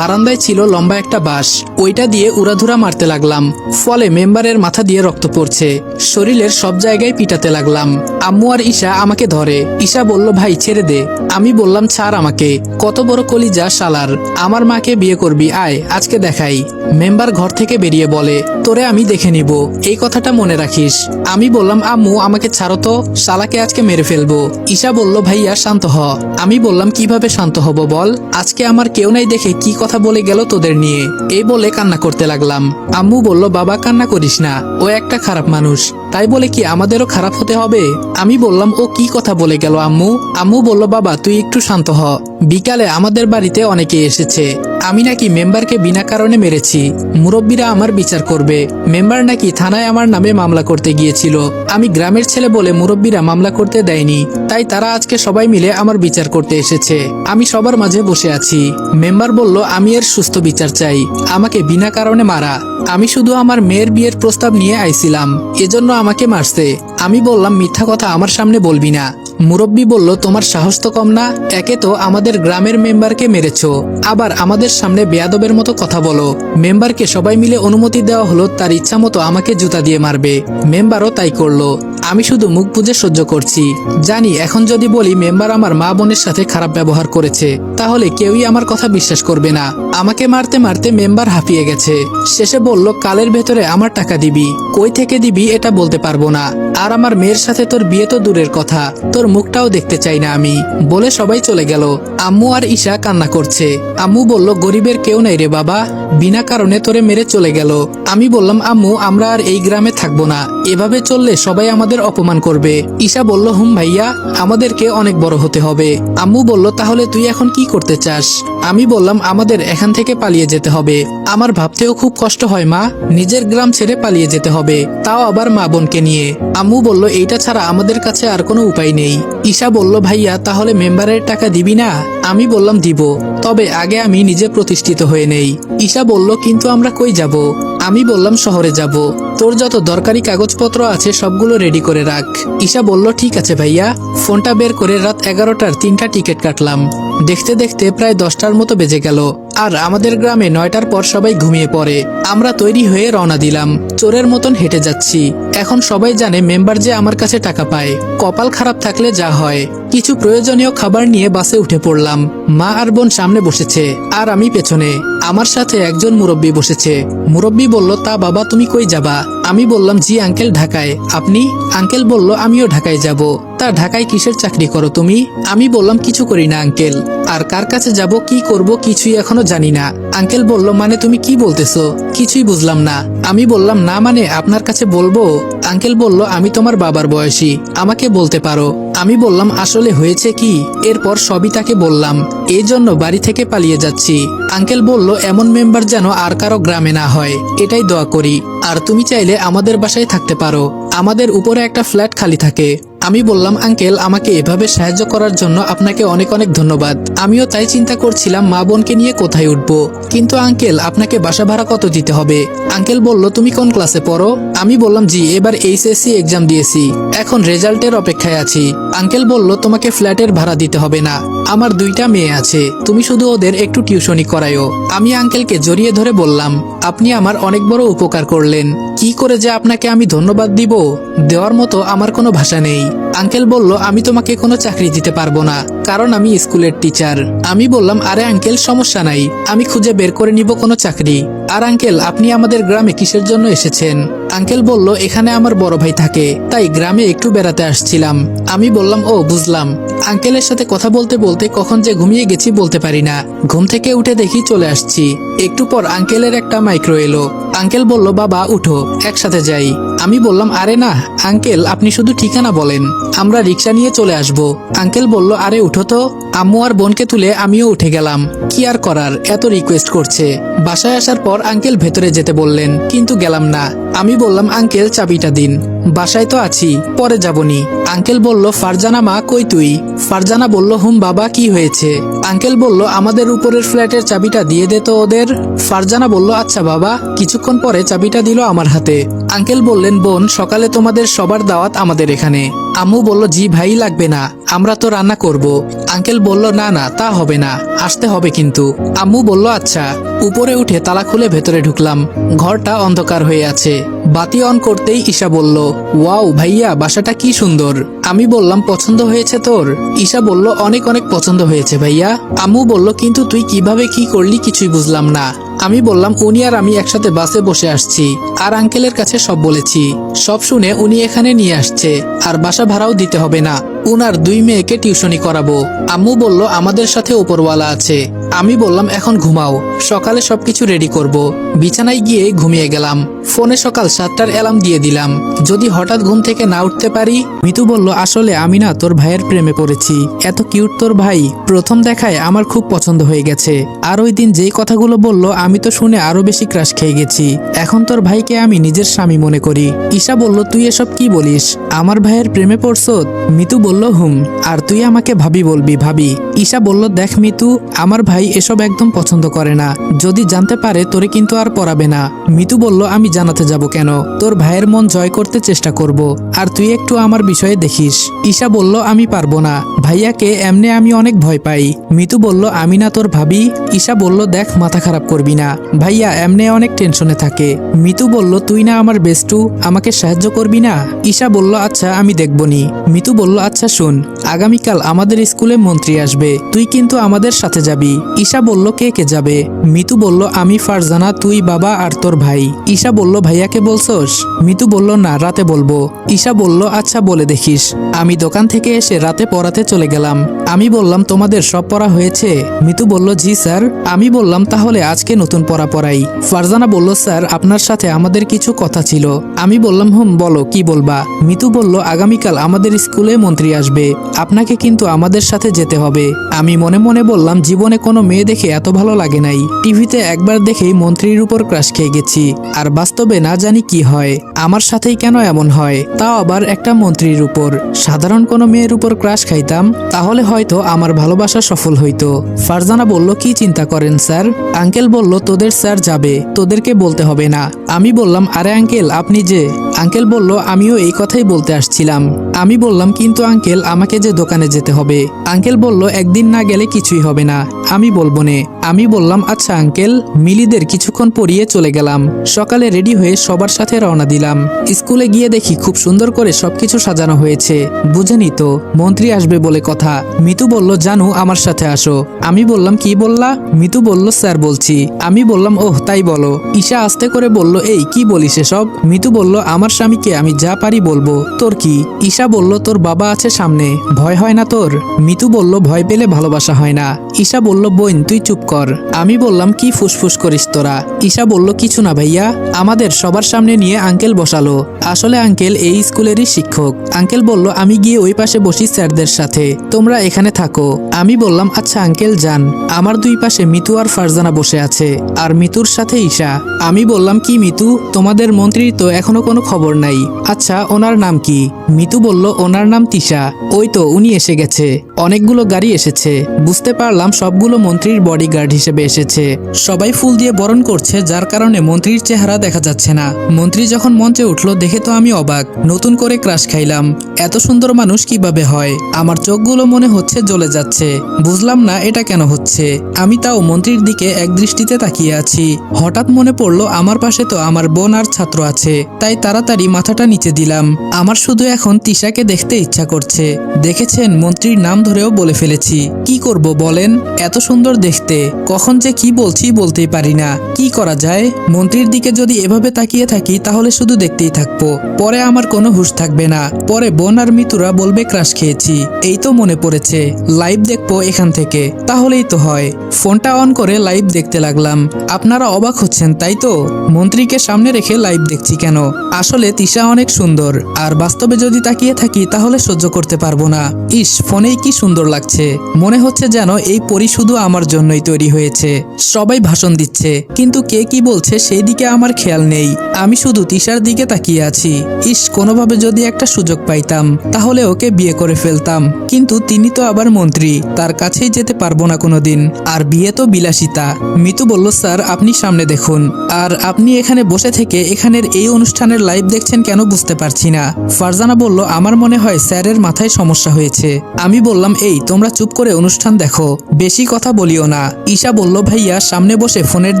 বারান্দায় ছিল লম্বা একটা বাঁশ। ওইটা দিয়ে উড়াধুরা মারতে লাগলাম। ফলে মেম্বারের মাথা দিয়ে রক্ত পড়ছে। শরীরের সব জায়গায় পিটাতে লাগলাম। আম্মু আর ঈশা আমাকে ধরে। ঈশা বলল, ভাই, ছেড়ে দে। আমি বললাম, ছাড় আমাকে। কত বড় কলিজা শালার। আমার মাকে বিয়ে করবি, আয়, আজকে দেখাই। মেম্বার ঘর থেকে বেরিয়ে বলে, তোরে আমি দেখে নিব। এই কথাটা মনে রাখিস। আমি বললাম, আম্মু, আমাকে ছাড়ো তো। শালাকে আজকে মেরে ফেলব। ঈশা বলল, ভাইয়া, শান্ত হ। আমি বললাম, কীভাবে শান্ত হব বল? আজকে আমার কেউ নাই দেখে কি কথা বলে গেল তোদের নিয়ে। এই বলে কান্না করতে লাগলাম। আম্মু বলল, বাবা, কান্না করিস না। ও একটা খারাপ মানুষ। তাই বলে কি আমাদেরও খারাপ হতে হবে? আমি বললাম, ও কি কথা বলে গেল আম্মু? আম্মু বলল, বাবা, তুই একটু শান্ত হ। বিকালে আমাদের বাড়িতে অনেকে এসেছে। আমি নাকি মেম্বারকে বিনা কারণে মেরেছি। মুরব্বীরা আমার বিচার করবে। মেম্বার নাকি থানায় আমার নামে মামলা করতে গিয়েছিল। আমি গ্রামের ছেলে বলে মুরব্বীরা মামলা করতে দেয়নি। তাই তারা আজকে সবাই মিলে আমার বিচার করতে এসেছে। আমি সবার মাঝে বসে আছি। মেম্বার বলল, আমি এর সুস্থ বিচার চাই। আমাকে বিনা কারণে মারা। আমি শুধু আমার মেয়ের বিয়ের প্রস্তাব নিয়ে আইছিলাম। এজন্য আমাকে মারছে। আমি বললাম, মিথ্যা কথা আমার সামনে বলবি না। মুরব্বী বলল, তোমার সাহস তো কম না। একে তো আমাদের গ্রামের মেম্বারকে মেরেছ। আবার আমাদের সামনে বেয়াদবের মতো কথা বলো। মেম্বারকে সবাই মিলে অনুমতি দেওয়া হলো, তার ইচ্ছা মতো আমাকে জুতা দিয়ে মারবে। মেম্বারও তাই করল। আমি শুধু মুখ বুঝে সহ্য করছি। জানি, এখন যদি বলি মেম্বার আমার মা বোনের সাথে খারাপ ব্যবহার করেছে, তাহলে কেউই আমার কথা বিশ্বাস করবে না। আমাকে মারতে মারতে মেম্বার হাঁপিয়ে গেছে। শেষে বলল, কালের ভেতরে আমার টাকা দিবি। কই থেকে দিবি এটা বলতে পারব না। আর আমার মেয়ের সাথে তোর বিয়ে তো দূরের কথা। তোর মুখটাও দেখতে চাই না আমি। বলে সবাই চলে গেল। আম্মু আর ঈশা কান্না করছে। আম্মু বলল গরিবের কেউ নাই রে বাবা। বিনা কারণে তোরে মেরে চলে গেল। আমি বললাম, আম্মু, আমরা আর এই গ্রামে থাকব না। এভাবে চললে সবাই আমাদের অপমান করবে। ঈশা বলল, হুম ভাইয়া, আমাদেরকে অনেক বড় হতে হবে। আম্মু বলল, তাহলে তুই এখন কি করতে চাস? আমি বললাম, আমাদের এখান থেকে পালিয়ে যেতে হবে। আমার ভাবতেও খুব কষ্ট হয়, মা। নিজের গ্রাম ছেড়ে পালিয়ে যেতে হবে, তাও আবার মা বোনকে নিয়ে। আম্মু বলল, এইটা ছাড়া আমাদের কাছে আর কোনো উপায় নেই। ঈশা বলল, ভাইয়া, তাহলে মেম্বারের টাকা দিবি না? আমি বললাম, দিব। তবে আগে আমি নিজে প্রতিষ্ঠিত হয়ে নেই। ঈশা বলল, কিন্তু আমরা কই যাব? আমি বললাম, শহরে যাব। তোর যত দরকারি কাগজপত্র আছে সবগুলো রেডি করে রাখ। ঈশা বলল, ঠিক আছে ভাইয়া। ফোনটা বের করে রাত এগারোটার তিনটা টিকিট কাটলাম। দেখতে দেখতে প্রায় দশটার মতো বেজে গেল। আর আমাদের গ্রামে নয়টার পর সবাই ঘুমিয়ে পড়ে। আমরা তৈরি হয়ে রওনা দিলাম। চোরের মতন হেঁটে যাচ্ছি। এখন সবাই জানে মেম্বার যে আমার কাছে টাকা পায়। কপাল খারাপ থাকলে যা হয়। কিছু প্রয়োজনীয় খাবার নিয়ে বাসে উঠে পড়লাম। মা আর বোন সামনে বসেছে, আর আমি পেছনে। আমার সাথে একজন মুরব্বী বসেছে। মুরব্বী বলল, তা বাবা, তুমি কই যাবা? আমি বললাম, জি, আঙ্কেল ঢাকায়। আপনি? আঙ্কেল বলল, আমিও ঢাকায় যাব। তা ঢাকায় কিসের চাকরি করো তুমি? আমি বললাম, কিছু করি না, আঙ্কেল। আর কার কাছে যাব, কি করব, কিছুই এখনও জানি না। আঙ্কেল বলল মানে তুমি কি বলতেছো? কিছুই বুঝলাম না। আমি বললাম, না মানে আপনার কাছে বলব? আঙ্কেল বলল, আমি তোমার বাবার বয়সী, আমাকে বলতে পারো। আমি বললাম, আসলে হয়েছে কি? এরপর সবই তাকে বললাম, এই জন্য বাড়ি থেকে পালিয়ে যাচ্ছি। আঙ্কেল বলল, এমন মেম্বার যেন আর কারও গ্রামে না হয়, এটাই দোয়া করি। আর তুমি চাইলে আমাদের বাসায় থাকতে পারো। আমাদের উপরে একটা ফ্ল্যাট খালি থাকে। আমি বললাম, আঙ্কেল, আমাকে এভাবে সাহায্য করার জন্য আপনাকে অনেক অনেক ধন্যবাদ। আমিও তাই চিন্তা করছিলাম, মা বোনকে নিয়ে কোথায় উঠবো। কিন্তু আঙ্কেল, আপনাকে বাসা ভাড়া কত দিতে হবে? আঙ্কেল বলল, তুমি কোন ক্লাসে পড়ো? আমি বললাম, জি, এবার এইচএসসি এক্সাম দিয়েছি। এখন রেজাল্টের অপেক্ষায় আছি। আঙ্কেল বলল, তোমাকে ফ্ল্যাটের ভাড়া দিতে হবে না। আমার দুইটা মেয়ে আছে। তুমি শুধু ওদের একটু টিউশনি করায়ও আমি আঙ্কেলকে জড়িয়ে ধরে বললাম, আপনি আমার অনেক বড় উপকার করলেন। কি করে যে আপনাকে আমি ধন্যবাদ দিব? দেওয়ার মতো আমার কোনো ভাষা নেই। আঙ্কেল বলল, আমি তোমাকে কোনো চাকরি দিতে পারব না, কারণ আমি স্কুলের টিচার। আমি বললাম, আরে আঙ্কেল, সমস্যা নাই, আমি খুঁজে বের করে নিব কোনো চাকরি। আর আঙ্কেল, আপনি আমাদের গ্রামে কিসের জন্য এসেছেন? আঙ্কেল বলল, এখানে আমার বড় ভাই থাকে, তাই গ্রামে একটু বেড়াতে আসছিলাম। আমি বললাম, ও, বুঝলাম। আঙ্কেলের সাথে কথা বলতে বলতে কখন যে ঘুমিয়ে গেছি বলতে পারি না। ঘুম থেকে উঠে দেখি চলে আসছি। একটু পর আঙ্কেলের একটা মাইক্রো এলো। আঙ্কেল বলল, বাবা, উঠো, একসাথে যাই। আমি বললাম, আরে না, আঙ্কেল, আপনি শুধু ঠিকানা বলেন। আমরা রিক্সা নিয়ে চলে আসব। আঙ্কেল বলল, আরে, উঠো তো। আম্মু আর বোনকে তুলে আমিও উঠে গেলাম। কি আর করার? এত রিকোয়েস্ট করছে। বাসায় আসার পর আঙ্কেল ভেতরে যেতে বললেন, কিন্তু গেলাম না। আমি বললাম আঙ্কেল চাবিটা দিন। বাসায় তো আছি, পরে যাবনি। আঙ্কেল বলল, ফারজানা মা, কই তুই? ফারজানা বলল, হুম, বাবা, কি হয়েছে? আঙ্কেল বলল, আমাদের উপরের ফ্ল্যাটের চাবিটা দিয়ে দে তো ওদের। ফারজানা বলল আচ্ছা বাবা। কিছুক্ষণ পরে চাবিটা দিল আমার হাতে। আঙ্কেল বললেন, বোন, সকালে তোমাদের সবার দাওয়াত আমাদের এখানে। আম্মু বলল, জি ভাই, লাগবে না। আমরা তো রান্না করব। আঙ্কেল বলল, না না, তা হবে না, আসতে হবে কিন্তু। আম্মু বলল আচ্ছা। উপরে উঠে তালা খুলে ভেতরে ঢুকলাম। ঘরটা অন্ধকার হয়ে আছে। বাতি অন করতেই ঈশা বলল, ওয়াও ভাইয়া, বাসাটা কি সুন্দর। আমি বললাম, পছন্দ হয়েছে তোর? ঈশা বলল, অনেক অনেক পছন্দ হয়েছে ভাইয়া। আম্মু বলল, কিন্তু তুই কীভাবে কি করলি কিছুই বুঝলাম না। আমি বললাম, উনি আর আমি একসাথে বাসে বসে আসছি। আর আঙ্কেলের কাছে সব বলেছি। সব শুনে উনি এখানে নিয়ে আসছে। আর বাসা ভাড়াও দিতে হবে না। উনার দুই মেয়েকে টিউশনি করাবো। আম্মু বলল, আমাদের সাথে ওপরওয়ালা আছে। আমি বললাম, এখন ঘুমাও। সকালে সবকিছু রেডি করব। বিছানায় গিয়ে ঘুমিয়ে গেলাম। ফোনে সকাল সাতটার অ্যালার্ম দিয়ে দিলাম। যদি হঠাৎ ঘুম থেকে না উঠতে পারি, মিতু বলল, আসলে আমি না তোর ভাইয়ের প্রেমে পড়েছি। এত কিউট তোর ভাই। প্রথম দেখায় আমার খুব পছন্দ হয়ে গেছে। আর ওই দিন যেই কথাগুলো বলল, আমি তো শুনে আরও বেশি ক্রাশ খেয়ে গেছি। এখন তোর ভাইকে আমি নিজের স্বামী মনে করি। ঈশা বলল, তুই এসব কি বলিস? আমার ভাইয়ের প্রেমে পড়ছ? মিতু বলল, হুম। আর তুই আমাকে ভাবি বলবি, ভাবি। ঈশা বলল, দেখ মিতু, আমার ভাই এসব একদম পছন্দ করে না। যদি জানতে পারে, তোরে কিন্তু আর পড়াবে না। মিতু বলল, আমি জানাতে যাব কেন? তোর ভাইয়ের মন জয় করতে চেষ্টা করব, আর তুই একটু আমার বিষয়ে দেখিস। ঈশা বলল, আমি পারব না। ভাইয়াকে এমনি আমি অনেক ভয় পাই। মিতু বলল, আমি না তোর ভাবি। ঈশা বলল, দেখ, মাথা খারাপ করবি না। ভাইয়া এমনি অনেক টেনশনে থাকে। মিতু বলল, তুই না আমার বেস্টু, আমাকে সাহায্য করবি না? ঈশা বলল আচ্ছা আমি দেখবনি। মিতু বলল আচ্ছা শুন, আগামীকাল আমাদের স্কুলে মন্ত্রী আসবে, তুই কিন্তু আমাদের সাথে যাবি। ঈশা বলল, কে কে যাবে? মিতু বলল, আমি ফারজানা, তুই বাবা আর তোর ভাই। ঈশা বলল, ভাইয়াকে বলছস? মিতু বলল, না, রাতে বলব। ঈশা বলল আচ্ছা বলে দেখিস। আমি দোকান থেকে এসে রাতে পড়াতে চলে গেলাম। আমি বললাম, তোমাদের সব পড়া হয়েছে? মিতু বলল, জি, স্যার। আমি বললাম, তাহলে আজকে নতুন পড়া পড়াই। ফারজানা বলল, স্যার, আপনার সাথে আমাদের কিছু কথা ছিল। আমি বললাম, হুম, বলো, কি বলবা? মিতু বলল, আগামীকাল আমাদের স্কুলে মন্ত্রী আসবে। আপনাকে কিন্তু আমাদের সাথে যেতে হবে। আমি মনে মনে বললাম, জীবনে কোনো মেয়ে দেখে এত ভালো লাগে নাই। টিভিতে একবার দেখেই মন্ত্রীর উপর ক্রাশ খেয়ে গেছি। আর বাস্তবে না জানি কি হয়, আমার সাথেই কেন এমন হয়, তাও আবার একটা মন্ত্রীর উপর। সাধারণ কোনো মেয়ের উপর ক্রাশ খাইতাম, তাহলে হয়তো আমার ভালোবাসা সফল হইতো। ফারজানা বলল, কি চিন্তা করেন স্যার? আঙ্কেল বলল, তোদের স্যার যাবে, তোদেরকে বলতে হবে না। আমি বললাম, আরে আঙ্কেল, আপনি যে? আঙ্কেল বলল, আমিও এই কথাই বলতে আসছিলাম। আমি বললাম, কিন্তু আঙ্কেল, আমাকে যে দোকানে যেতে হবে? আঙ্কেল বলল, একদিন না গেলে কিছুই হবে না। আমি বলব নে। আমি বললাম আচ্ছা আঙ্কেল, মিলিদের কিছুক্ষণ পরিয়ে চলে গেলাম। সকালে রেডি হয়ে সবার সাথে রওনা দিলাম। স্কুলে গিয়ে দেখি খুব সুন্দর করে সবকিছু সাজানো হয়েছে। বুঝেনি তো, মন্ত্রী আসবে বলে কথা। মিতু বলল, জানু, আমার সাথে আসো। আমি বললাম, কি বললা? মিতু বলল, স্যার, বলছি। আমি বললাম, ওহ, তাই বলো। ঈশা আস্তে করে বলল, এই, কি বলিস এসব? মিতু বলল, আমার স্বামীকে আমি যা পারি বলব। তোর কি? ঈশা বলল, তোর বাবা আছে সামনে। ভয় হয় না তোর? মিতু বলল, ভয় পেলে ভালোবাসা হয় না। ঈশা বলল, বোন, তুই চুপ কর। আমি বললাম, কি ফুসফুস করিস তোরা? ঈশা বলল, কিছু না ভাইয়া। আমাদের সবার সামনে নিয়ে আঙ্কেল বসালো। আসলে আঙ্কেল এই স্কুলেরই শিক্ষক। আঙ্কেল বলল, আমি গিয়ে ওই পাশে বসি স্যারদের সাথে। তোমরা এখানে থাকো। আমি বললাম আচ্ছা আঙ্কেল, যান। আমার দুই পাশে মিতু আর ফারজানা বসে আছে, আর মিতুর সাথে ঈশা। আমি বললাম, কি মিতু? তোমাদের মন্ত্রীর তো এখনও কোনো খবর নাই। আচ্ছা ওনার নাম কি? মিতু বলল, ওনার নাম তিশা। ওই তো, উনি এসে গেছে। অনেকগুলো গাড়ি এসেছে। বুঝতে পারলাম, সবগুলো মন্ত্রীর বডিগার্ড হিসেবে এসেছে। সবাই ফুল দিয়ে বরণ করছে, যার কারণে মন্ত্রীর চেহারা দেখা যাচ্ছে না। মন্ত্রী যখন মঞ্চে উঠল, দেখে তো আমি অবাক। নতুন করে ক্রাশ খাইলাম। এত সুন্দর মানুষ কীভাবে হয়? আমার চোখগুলো মনে হচ্ছে জ্বলে যাচ্ছে। বুঝলাম না এটা কেন হচ্ছে। আমি তাও মন্ত্রীর দিকে এক দৃষ্টিতে তাকিয়ে আছি। হঠাৎ মনে পড়ল, আমার পাশে তো আমার বোন আর ছাত্র আছে। তাই তাড়াতাড়ি মাথাটা নিচে দিলাম। আমার শুধু এখন তিশাকে দেখতে ইচ্ছা করছে। দেখেছেন, মন্ত্রীর নাম ধরেও বলে ফেলেছি। কি করব বলেন? এত সুন্দর দেখতে। কখন যে কি বলছি বলতেই পারি না। কি করা যায়? মন্ত্রীর দিকে যদি এভাবে তাকিয়ে থাকি তাহলে শুধু দেখতেই থাকব। পরে আমার কোনো হুঁশ থাকবে না। পরে বোন আর মিতুরা বলবে, ক্রাশ খেয়েছি। এই তো মনে পড়েছে। লাইভ দেখব এখান থেকে। তাহলেই তো হয়। ফোনটা অন করে লাইভ দেখতে লাগলাম। আপনারা অবাক হচ্ছেন, তাই তো? মন্ত্রীকে সামনে রেখে লাইভ দেখছি কেন? আসলে তিশা অনেক সুন্দর। আর বাস্তবে যদি তাকিয়ে থাকি, তাহলে সহ্য করতে পারব না। ইস, ফোনেই কি সুন্দর লাগছে। মনে হচ্ছে যেন এই পরি শুধু আমার জন্যই তৈরি হয়েছে। সবাই ভাষণ দিচ্ছে। কিন্তু কে কি বলছে সেই দিকে আমার খেয়াল নেই। আমি শুধু তিশার দিকে তাকিয়ে আছি। ইস, কোনোভাবে যদি একটা সুযোগ পাইতাম, তাহলে ওকে বিয়ে করে ফেলতাম। কিন্তু তিনি তো আবার মন্ত্রী, তার কাছেই যেতে পারব না কোনোদিন। আর বিয়ে তো বিলাসিতা। মিতু বলল, স্যার, আপনি সামনে দেখুন। আর আপনি এখানে বসে থেকে এখানের এই অনুষ্ঠানের লাইভ দেখছেন কেন বুঝতে পারছি না। ফারজানা বলল, আমার মনে হয় স্যারের মাথায় সমস্যা হয়েছে। আমি বললাম, এই, তোমরা চুপ করে অনুষ্ঠান দেখো। বেশি কথা বলিও না। ঈশা বলল, ভাইয়া, সামনে বসে ফোনের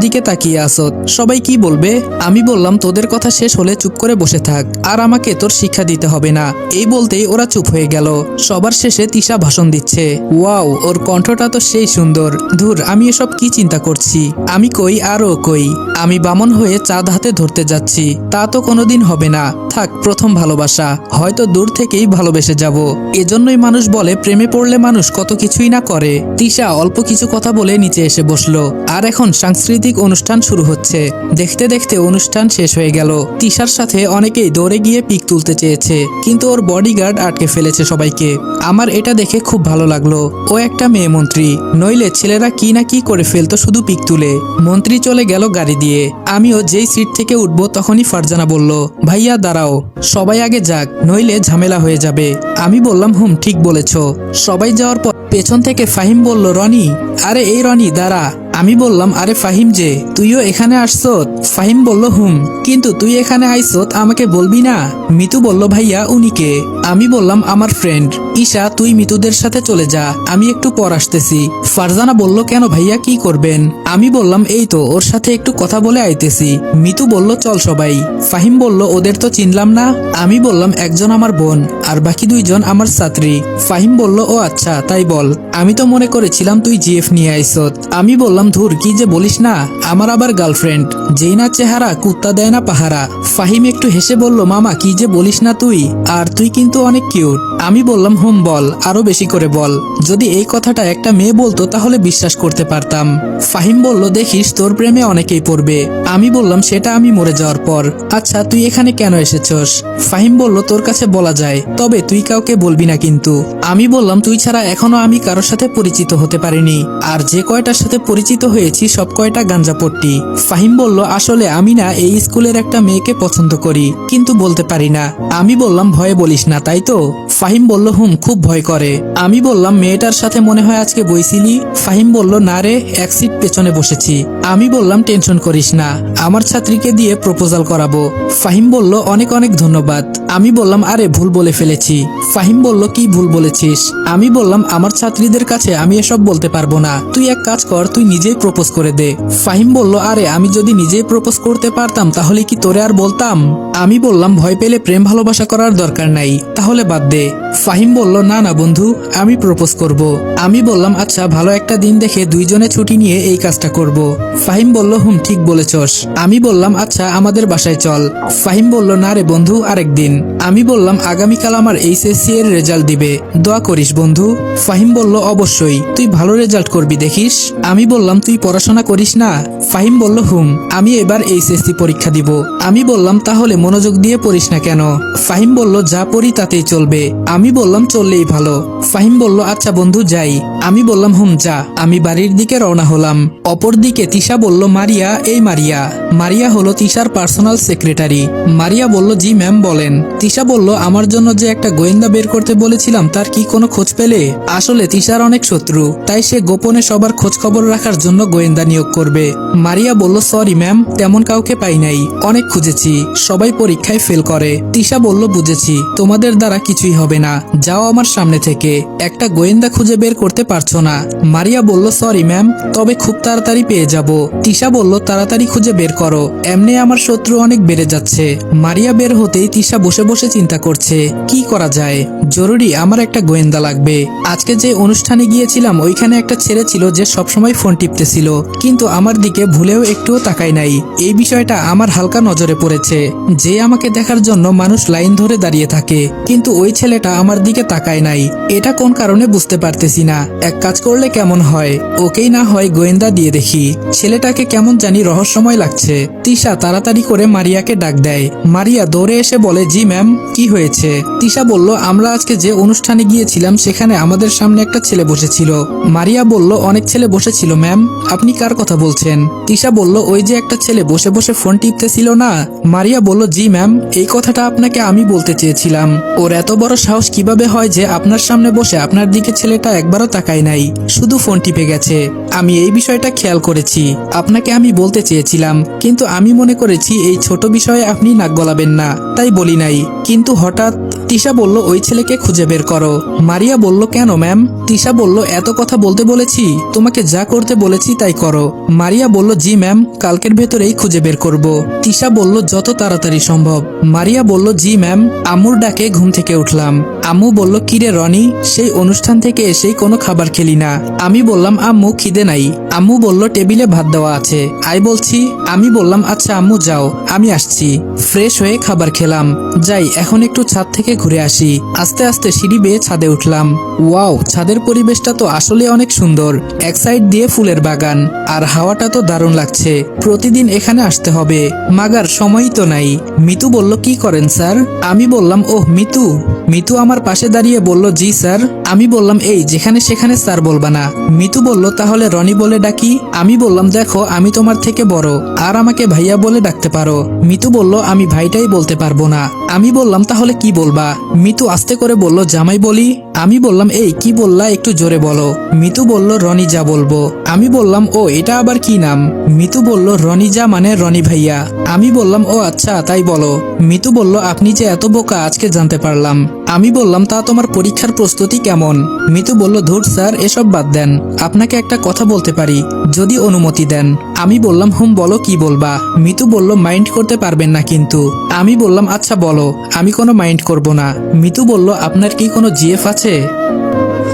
দিকে তাকিয়ে আসত সবাই কি বলবে? আমি বললাম, তোদের কথা শেষ হলে চুপ করে বসে থাক। আর আমাকে তোর শিক্ষা দিতে হবে না। এই বলতেই ওরা চুপ হয়ে গেল। সবার শেষে তিশা ভাষণ দিচ্ছে। ওয়াও, ওর কণ্ঠটা তো সেই সুন্দর। ধুর, আমি এসব কি চিন্তা করছি? আমি কই আরও কই? আমি বামন হয়ে চাঁদ হাতে ধরতে যাচ্ছি। তা তো কোনোদিন হবে না। থাক, প্রথম ভালোবাসা। হয়তো দূর থেকেই ভালোবেসে যাব। এজন্যই মানুষ বলে, প্রেমে পড়লে মানুষ কত কিছুই না করে। তিশা অল্প কিছু কথা বলে নিচে এসে বসল। আর এখন সাংস্কৃতিক অনুষ্ঠান শুরু হচ্ছে। দেখতে দেখতে অনুষ্ঠান শেষ হয়ে গেল। তিশার সাথে অনেকেই দৌড়ে গিয়ে পিক তুলতে চেয়েছে। কিন্তু ওর বডিগার্ড আটকে ফেলেছে সবাইকে। আমার এটা দেখে খুব ভালো লাগল। ও একটা মেয়ে মন্ত্রী। নইলে ছেলেরা কি না কি করে ফেলতো শুধু পিক তুলে। মন্ত্রী চলে গেল গাড়ি দিয়ে। আমিও যেই সিট থেকে উঠবো তখনই ফারজানা বলল, ভাইয়া দাঁড়াও, সবাই আগে যাক, নইলে ঝামেলা হয়ে যাবে। আমি বললাম, হুম, ঠিক বলেছ। সবাই যাওয়ার পর পেছন থেকে ফাহিম বলল, রনি। আরে, এই রনি, দাঁড়া। আমি বললাম, আরে ফাহিম যে, তুইও এখানে আসছত ফাহিম বলল, হুম, কিন্তু তুই এখানে আইসত, আমাকে বলবি না? মিতু বলল, ভাইয়া উনিকে আমি বললাম, আমার ফ্রেন্ড ঈশা, তুই মিতুদের সাথে চলে যা, আমি একটু পর আসতেছি। ফারজানা বলল, কেন ভাইয়া, কি করবেন? আমি বললাম, এই তো, ওর সাথে একটু কথা বলে আইতেছি। মিতু বলল, চল সবাই। ফাহিম বলল, ওদের তো চিনলাম না? আমি বললাম, একজন আমার বোন, আর বাকি দুইজন আমার ছাত্রী। ফাহিম বলল, ও আচ্ছা তাই বল। আমি তো মনে করেছিলাম, তুই জিএফ নিয়ে আইসত। আমি বললাম ধুর কি যে বলিস না? আমার আবার গার্লফ্রেন্ড যেই না চেহারা, কুত্তা দেয় না পাহারা। ফাহিম একটু হেসে বলল, মামা, কি যে বলিস না তুই? আর তুই কিন্তু অনেক কিউট আমি বললাম, হুম, বল, আরও বেশি করে বল। যদি এই কথাটা একটা মেয়ে বলতো, তাহলে বিশ্বাস করতে পারতাম। ফাহিম বলল, দেখিস, তোর প্রেমে অনেকেই পড়বে। আমি বললাম, সেটা আমি মরে যাওয়ার পর। আচ্ছা তুই এখানে কেন এসেছস? ফাহিম বলল, তোর কাছে বলা যায়, তবে তুই কাউকে বলবি না কিন্তু। আমি বললাম, তুই ছাড়া এখনও আমি কারোর সাথে পরিচিত হতে পারিনি। আর যে কয়টার সাথে পরিচিত হয়েছি, সব কয়টা গাঞ্জাপট্টি। ফাহিম বলল, আসলে আমি না, এই স্কুলের একটা মেয়েকে পছন্দ করি। কিন্তু বলতে পারি না। আমি বললাম, ভয়ে বলিস না, তাই তো? ফাহিম বলল, হুম, খুব ভয় করে। আমি বললাম, মেয়েটার সাথে মনে হয় আজকে বইছিলি? ফাহিম বলল, না রে, এক সিট পেছনে বসেছি। আমি বললাম টেনশন করিস না, আমার ছাত্রীকে দিয়ে প্রপোজাল করাবো। ফাহিম বলল, অনেক অনেক ধন্যবাদ। আমি বললাম, আরে, ভুল বলে ফেলেছি। ফাহিম বলল, কি ভুল বলেছিস? আমি বললাম, আমার ছাত্রীদের কাছে আমি এসব বলতে পারব না। তুই এক কাজ কর, তুই নিজেই প্রপোজ করে দে। ফাহিম বলল, আরে, আমি যদি নিজেই প্রপোজ করতে পারতাম, তাহলে কি তোরে আর বলতাম? আমি বললাম, ভয় পেলে প্রেম ভালোবাসা করার দরকার নাই, তাহলে বাদ দে। ফাহিম বলল, না না, বন্ধু, আমি প্রপোজ করব। আমি বললাম আচ্ছা ভালো একটা দিন দেখে দুইজনে ছুটি নিয়ে এই কাজটা করব। ফাহিম বলল, হুম, ঠিক বলেছস। আমি বললাম আচ্ছা আমাদের বাসায় চল। ফাহিম বলল, না রে বন্ধু, আরেকদিন। আমি বললাম, আগামীকাল আমার এইচএসসি এর রেজাল্ট দিবে। দোয়া করিস, বন্ধু। ফাহিম বলল, অবশ্যই। তুই ভালো রেজাল্ট করবি, দেখিস? আমি বললাম, তুই পড়াশোনা করিস না? ফাহিম বলল, হুম, আমি এবার এইচএসসি পরীক্ষা দিব। আমি বললাম, তাহলে মনোযোগ দিয়ে পড়িস না কেন? ফাহিম বলল, যা পড়ি তাতেই চলবে। আমি বললাম, চললেই ভালো। ফাহিম বলল আচ্ছা বন্ধু, যাই। আমি বললাম, হুম, যা। আমি বাড়ির দিকে রওনা হলাম। অপরদিকে তিশা বলল, মারিয়া, এই মারিয়া। মারিয়া হলো তিশার পার্সোনাল সেক্রেটারি। মারিয়া বলল, জি, ম্যাম, বলেন। তিশা বলল, আমার জন্য যে একটা গোয়েন্দা বের করতে বলেছিলাম, তার কি কোনো খোঁজ পেলে? আসলে তিশার অনেক শত্রু, তাই সে গোপনে সবার খোঁজ খবর রাখার জন্য গোয়েন্দা নিয়োগ করবে। মারিয়া বলল, সরি ম্যাম, তেমন কাউকে পাই নাই, অনেক খুঁজেছি, সবাই পরীক্ষায় ফেল করে। তিশা বলল, বুঝেছি, তোমাদের দ্বারা কিছুই হবে না, যাও আমার সামনে থেকে, একটা গোয়েন্দা খুঁজে বের করতে পারছ না। মারিয়া বলল, সরি ম্যাম, তবে খুব তাড়াতাড়ি পেয়ে যাব। তিশা বলল, তাড়াতাড়ি খুঁজে বের করো, এমনি আমার শত্রু অনেক বেড়ে যাচ্ছে। মারিয়া বের হতেই তিশা বসে বসে চিন্তা করছে, কি করা যায়? জরুরি, আমার একটা গোয়েন্দা লাগবে। আজকে যে অনুষ্ঠানে গিয়েছিলাম, ওইখানে একটা ছেলে ছিল যে সবসময় ফোন টিপতেছিল, কিন্তু আমার দিকে ভুলেও একটুও তাকায় নাই। এই বিষয়টা আমার হালকা নজরে পড়েছে। যে আমাকে দেখার জন্য মানুষ লাইন ধরে দাঁড়িয়ে থাকে, কিন্তু ওই ছেলেটা আমার দিকে তাকায় নাই। এটা কোন কারণে বুঝতে পারতেছি না। এক কাজ করলে কেমন হয়? ওকেই না হয় গোয়েন্দা দিয়ে দেখি। ছেলেটাকে কেমন জানি রহস্যময় লাগছে। তিশা তাড়াতাড়ি করে মারিয়াকে ডাক দেয়। মারিয়া দৌড়ে এসে বলে, জি, ম্যাম। কি হয়েছে? তিশা বলল, আমরা আজকে যে অনুষ্ঠানে গিয়েছিলাম, সেখানে আমাদের সামনে একটা ছেলে বসেছিল। মারিয়া বলল, অনেক ছেলে বসেছিল, ম্যাম। আপনি কার কথা বলছেন? তিশা বলল, ওই যে একটা ছেলে বসে বসে ফোন টিপতেছিল না? মারিয়া বলল, জি, ম্যাম। এই কথাটা আপনাকে আমি বলতে চেয়েছিলাম। ওর এত বড় সাহস কীভাবে হয় যে আপনার সামনে বসে আপনার দিকে ছেলেটা একবারও তাকায় নাই? শুধু ফোন টিপে গেছে। আমি এই বিষয়টা খেয়াল করেছি। আপনাকে আমি বলতে চেয়েছিলাম, কিন্তু আমি মনে করেছি এই ছোট বিষয়ে আপনি নাক গলাবেন না। তাই বলি নাই। কিন্তু হঠাৎ তিশা বলল, ওই ছেলেকে খুঁজে বের করো। মারিয়া বলল, কেন ম্যাম? তিশা বলল, এত কথা বলতে বলেছি, তোমাকে যা করতে বলেছি তাই করো। মারিয়া বলল, জি ম্যাম, কালকের ভেতরেই খুঁজে বের করব। তিশা বলল, যত তাড়াতাড়ি সম্ভব। মারিয়া বলল, জি ম্যাম। আম্মুর ডাকে ঘুম থেকে উঠলাম। আম্মু বলল কিরে রনি, সেই অনুষ্ঠান থেকে এসেই কোনো খাবার খেলি না। আমি বললাম, আম্মু, খিদে নাই। আম্মু বলল, টেবিলে ভাত দেওয়া আছে। আই বলছি, আমি বললাম আচ্ছা আম্মু যাও, আমি আসছি। ফ্রেশ হয়ে খাবার খেলাম। যাই, এখন একটু ছাদ থেকে ঘুরে আসি। আস্তে আস্তে সিঁড়ি বেয়ে ছাদে উঠলাম। ওয়াও, ছাদের পরিবেশটা তো আসলে অনেক সুন্দর। এক সাইড দিয়ে ফুলের বাগান, আর হাওয়াটা তো দারুণ লাগছে। প্রতিদিন এখানে আসতে হবে। মাগার, সময়ই তো নাই। মিতু বলল, কি করেন, স্যার? আমি বললাম, ওহ, মিতু। মিতু আমার পাশে দাঁড়িয়ে বলল, জি, স্যার। আমি বললাম, এই, যেখানে সেখানে স্যার বলবা না। মিতু বলল, তাহলে রনি বলে ডাকি? আমি বললাম, দেখো, আমি তোমার থেকে বড়। আর আমাকে ভাইয়া বলে ডাকতে পারো। মিতু বলল, আমি ভাইটাই বলতে পারব না। আমি বললাম, তাহলে কি বলবা? মিতু আস্তে করে বলল, জামাই বলি। আমি বললাম, এই, কি বললা? একটু জোরে বলো। মিতু বলল, রনি যা বলব। আমি বললাম, ও, এটা আবার কি নাম? মিতু বলল, রনি যা মানে রনি ভাইয়া। আমি বললাম, ও আচ্ছা তাই বলো। মিতু বলল, আপনি যে এত বোকা, আজকে জানতে পারলাম। আমি বললাম, তা তোমার পরীক্ষার প্রস্তুতি কেমন? মিতু বলল, ধুর স্যার, এসব বাদ দেন। আপনাকে একটা কথা বলতে পারি, যদি অনুমতি দেন। আমি বললাম, হুম, বলো, কি বলবা? মিতু বলল, মাইন্ড করতে পারবেন না কিন্তু। আমি বললাম আচ্ছা বলো, আমি কোনো মাইন্ড করব না। মিতু বলল, আপনার কি কোনো জিএফ আছে?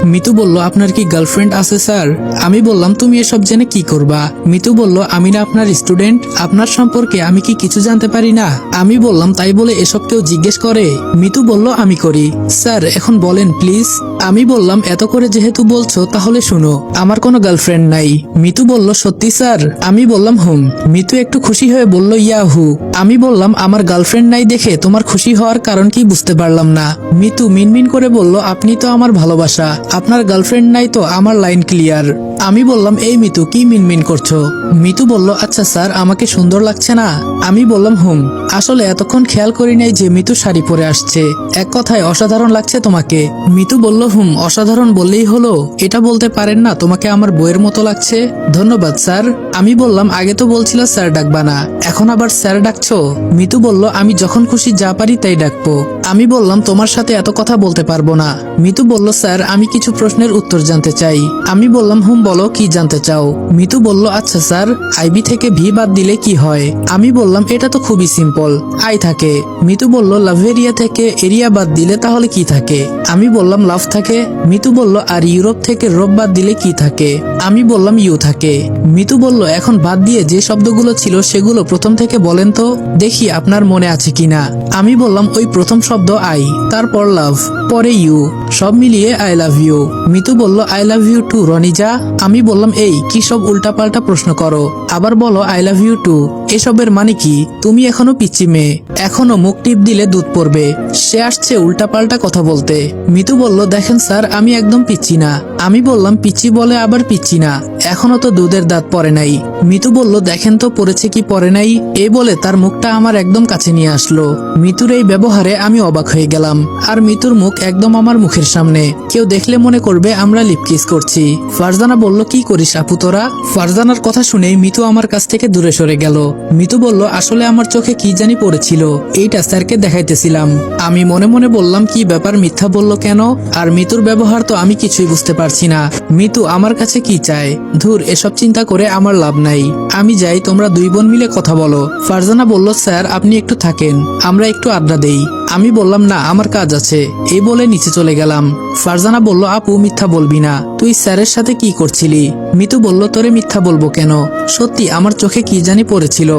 মিতু বলল, আপনার কি গার্লফ্রেন্ড আছে, স্যার? আমি বললাম, তুমি এসব জেনে কি করবা? মিতু বলল, আমি না আপনার স্টুডেন্ট আপনার সম্পর্কে আমি কি কিছু জানতে পারি না? আমি বললাম, তাই বলে এসব কেউ জিজ্ঞেস করে? মিতু বলল, আমি করি। স্যার, এখন বলেন, প্লিজ। আমি বললাম, এত করে যেহেতু বলছো, তাহলে শুনো, আমার কোনো গার্লফ্রেন্ড নাই। মিতু বলল, সত্যি, স্যার? আমি বললাম, হুম। মিতু একটু খুশি হয়ে বলল, ইয়াহু। আমি বললাম, আমার গার্লফ্রেন্ড নাই দেখে তোমার খুশি হওয়ার কারণ কি বুঝতে পারলাম না। মিতু মিনমিন করে বলল, আপনি তো আমার ভালোবাসা, আপনার গার্লফ্রেন্ড নাই তো আমার লাইন ক্লিয়ার আমি বললাম, এই মিতু, কি মিনমিন করছ? মিতু বলল আচ্ছা স্যার, আমাকে সুন্দর লাগছে না। আমি বললাম, হুম, আসলে এতক্ষণ খেয়াল করি নাই যে মিতু শাড়ি পরে আসছে। এক কথায় অসাধারণ লাগছে তোমাকে। মিতু বলল, হুম, অসাধারণ বললেই হলো। এটা বলতে পারেন না, তোমাকে আমার বইয়ের মতো লাগছে। ধন্যবাদ, স্যার। আমি বললাম, আগে তো বলছিল স্যার ডাকবা না, এখন আবার স্যার ডাকছো? মিতু বলল, আমি যখন খুশি যা পারি তাই ডাকবো। আমি বললাম, তোমার সাথে এত কথা বলতে পারব না। মিতু বলল, স্যার, আমি কিছু প্রশ্নের উত্তর জানতে চাই। আমি বললাম, হুম বলো কি জানতে চাও? মিতু বলল আচ্ছা স্যার আইবি থেকে ভি বাদ দিলে কি হয়? আমি বললাম, এটা তো খুবই সিম্পল, আই থাকে। মিতু বলল লাভেরিয়া থেকে এরিয়া বাদ দিলে তাহলে কি থাকে? আমি বললাম, লাভ থাকে। মিতু বলল, আর ইউরোপ থেকে রোপ বাদ দিলে কি থাকে? আমি বললাম, ইউ থাকে। মিতু বলল, এখন বাদ দিয়ে যে শব্দগুলো ছিল সেগুলো প্রথম থেকে বলেন তো, দেখি আপনার মনে আছে কিনা। আমি বললাম, ওই প্রথম শব্দ আই, তারপর লাভ, পরে ইউ, সব মিলিয়ে আই লাভ ইউ। মিতু বলল, I love you too Ronija. আমি বললাম, এই, কি সব উল্টাপাল্টা প্রশ্ন করো? আবার বলো আই লাভ ইউ টু এসবের মানে কি? তুমি এখনও পিচ্ছি মেয়ে। এখনও মুখ টিপ দিলে দুধ পড়বে। সে আসছে উল্টাপাল্টা কথা বলতে। মিতু বলল, দেখেন স্যার, আমি একদম পিচ্ছি না। আমি বললাম পিচ্ছি বলে আবার পিচ্ছি না। এখনও তো দুধের দাঁত পরে নাই। মিতু বলল, দেখেন তো, পড়েছে কি পরে নাই? এই বলে তার মুখটা আমার একদম কাছে নিয়ে আসলো। মিতুর এই ব্যবহারে আমি অবাক হয়ে গেলাম। আর মিতুর মুখ একদম আমার মুখের সামনে। কেউ দেখলে মনে করবে, আমরা লিপকিস করছি। ফারজানা বলল, কি করিস আপু তোরা? ফারজানার কথা শুনেই মিতু আমার কাছ থেকে দূরে সরে গেল। মিতু বলল, আসলে আমার চোখে কি জানি পড়েছিল, এইটা স্যারকে দেখাইতেছিলাম। আমি মনে মনে বললাম, কি ব্যাপার মিথ্যা বলল কেন? আর মিতুর ব্যবহার তো আমি কিছুই বুঝতে পারছি না। মিতু, আমার কাছে কি চায়? ধুর, এসব চিন্তা করে আমার লাভ নাই। আমি যাই, তোমরা দুই বোন মিলে কথা বলো। ফারজানা বলল, স্যার, আপনি একটু থাকেন, আমরা একটু আড্ডা দেই। আমি বললাম, না, আমার কাজ আছে। এই বলে নিচে চলে গেলাম। ফারজানা বলল, আপু, মিথ্যা বলবি না। তুই স্যারের সাথে কি করছিলি? মিতু বলল, তোরে মিথ্যা বলব কেন? সত্যি আমার চোখে কি জানি পড়েছিল।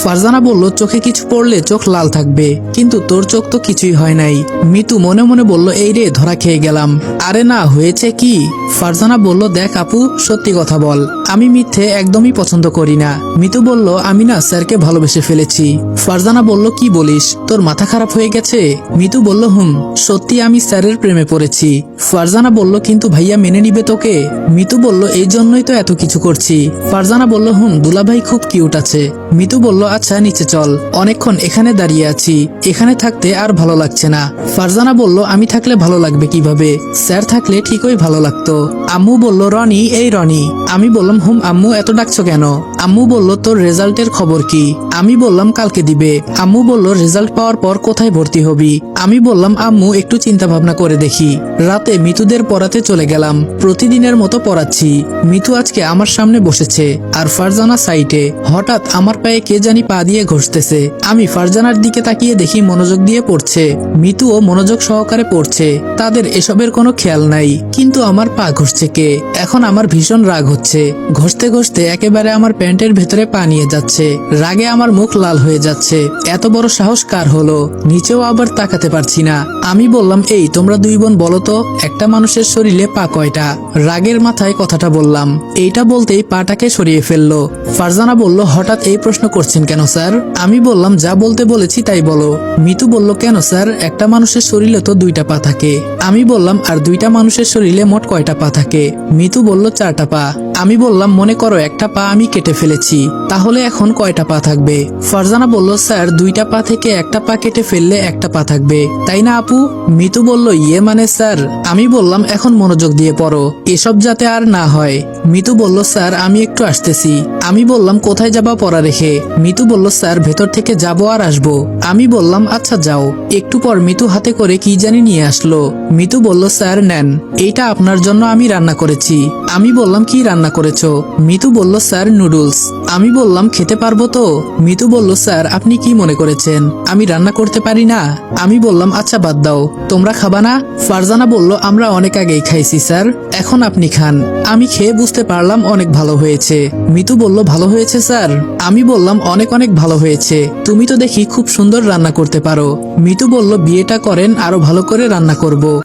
ফারজানা বলল, চোখে কিছু পড়লে চোখ লাল থাকবে, কিন্তু তোর চোখ তো কিছুই হয় নাই। মিতু মনে মনে বলল, এই রে, ধরা খেয়ে গেলাম। আরে না, হয়েছে কি? ফারজানা বলল, দেখ আপু, সত্যি কথা বল, আমি মিথ্যে একদমই পছন্দ করি না। মিতু বলল, আমি না স্যারকে ভালোবেসে ফেলেছি। ফারজানা বলল, কি বলিস, তোর মাথা খারাপ হয়ে গেছে? মিতু বলল, হুম, সত্যি আমি স্যারের প্রেমে পড়েছি। ফারজানা বলল, কিন্তু ভাইয়া মেনে নিবে তোকে? মিতু বলল, এই জন্যই তো এত কিছু করছি। ফারজানা বলল, হুম, দুলাভাই খুব কিউট আছে। মিতু বলল আচ্ছা নিচে চল। অনেকক্ষণ এখানে দাঁড়িয়ে আছি। এখানে থাকতে আর ভালো লাগছে না। ফারজানা বলল, আমি থাকলে ভালো লাগবে কীভাবে? স্যার থাকলে ঠিকই ভালো লাগতো। আম্মু বলল, রনি, এই রনি। আমি বললাম, হুম, আম্মু, এত ডাকছো কেন? আম্মু বলল, তোর রেজাল্টের খবর কি? আমি বললাম, কালকে দিবে। আম্মু বলল, রেজাল্ট পাওয়ার পর কোথায় ভর্তি হবি? আমি বললাম, আম্মু, একটু চিন্তা ভাবনা করে দেখি। রাতে মিতুদের পড়াতে চলে গেলাম। প্রতিদিনের মতো পড়াচ্ছি। মিতু আজকে আমার সামনে বসেছে আর ফারজানা সাইটে হঠাৎ আমার পায়ে কে জানি পা দিয়ে ঘষতেছে। আমি ফারজানার দিকে তাকিয়ে দেখি মনোযোগ দিয়ে পড়ছে। মিতুও মনোযোগ সহকারে পড়ছে। তাদের এসবের কোনো খেয়াল নাই। কিন্তু আমার পা ঘষছে কে? এখন আমার ভীষণ রাগ হচ্ছে। ঘষতে ঘষতে একেবারে আমার প্যান্টের ভেতরে পা নিয়ে যাচ্ছে। রাগে আমার মুখ লাল হয়ে যাচ্ছে। এত বড় সাহস কার হলো? নিচেও আবার তাকাতে পারছি না। আমি বললাম, এই, তোমরা দুই বোন বলো তো, একটা মানুষের শরীরে পা কয়টা? রাগের মাথায় কথাটা বললাম এইটা বলতেই পাটাকে সরিয়ে ফেলল। ফারজানা বলল, হঠাৎ এই প্রশ্ন করছেন কেন, স্যার? আমি বললাম, যা বলতে বলেছি তাই বলো। মিতু বলল, কেন, স্যার? একটা মানুষের শরীরে তো দুইটা পা থাকে। আমি বললাম, আর দুইটা মানুষের শরীরে মোট কয়টা পা থাকে? মিতু বলল, চারটা পা। আমি বললাম, মনে করো, একটা পা আমি কেটে ফেলেছি, তাহলে এখন কয়টা পা থাকবে? ফারজানা বলল, স্যার, দুইটা পা থেকে একটা পা কেটে ফেললে একটা পা থাকবে, তাই না আপু? মিতু বলল ইয়ে মানে স্যার? আমি বললাম, এখন মনোযোগ দিয়ে পড়ো, এসব যাতে আর না হয়। মিতু বলল, স্যার, আমি একটু আসতেছি। আমি বললাম, কোথায় যাবা পড়া রেখে? মিতু বলল, স্যার, ভেতর থেকে যাব আর আসব। আমি বললাম আচ্ছা যাও। একটু পর মিতু হাতে করে কি জানি নিয়ে আসলো। মিতু বলল, স্যার, নেন, এইটা আপনার জন্য আমি রান্না করেছি। আমি বললাম, কি রান্না করেছ? মিতু বলল, স্যার, নুডলস। আমি বললাম, খেতে পারব তো? মিতু বলল, স্যার, আপনি কি মনে করেছেন আমি রান্না করতে পারি না? আমি বললাম আচ্ছা বাদ দাও, তোমরা খাবা না? ফারজানা বলল, আমরা অনেক আগেই খাইছি, স্যার, এখন আপনি খান। আমি খেয়ে বুঝতে পারলাম অনেক ভালো হয়েছে। মিতু বলল, ভালো হয়েছে, স্যার। আমি বললাম, অনেক অনেক ভালো হয়েছে। তুমি তো দেখি খুব সুন্দর রান্না করতে পারো। মিতু বলল, বিয়েটা করেন, আরও ভালো করে রান্না করব।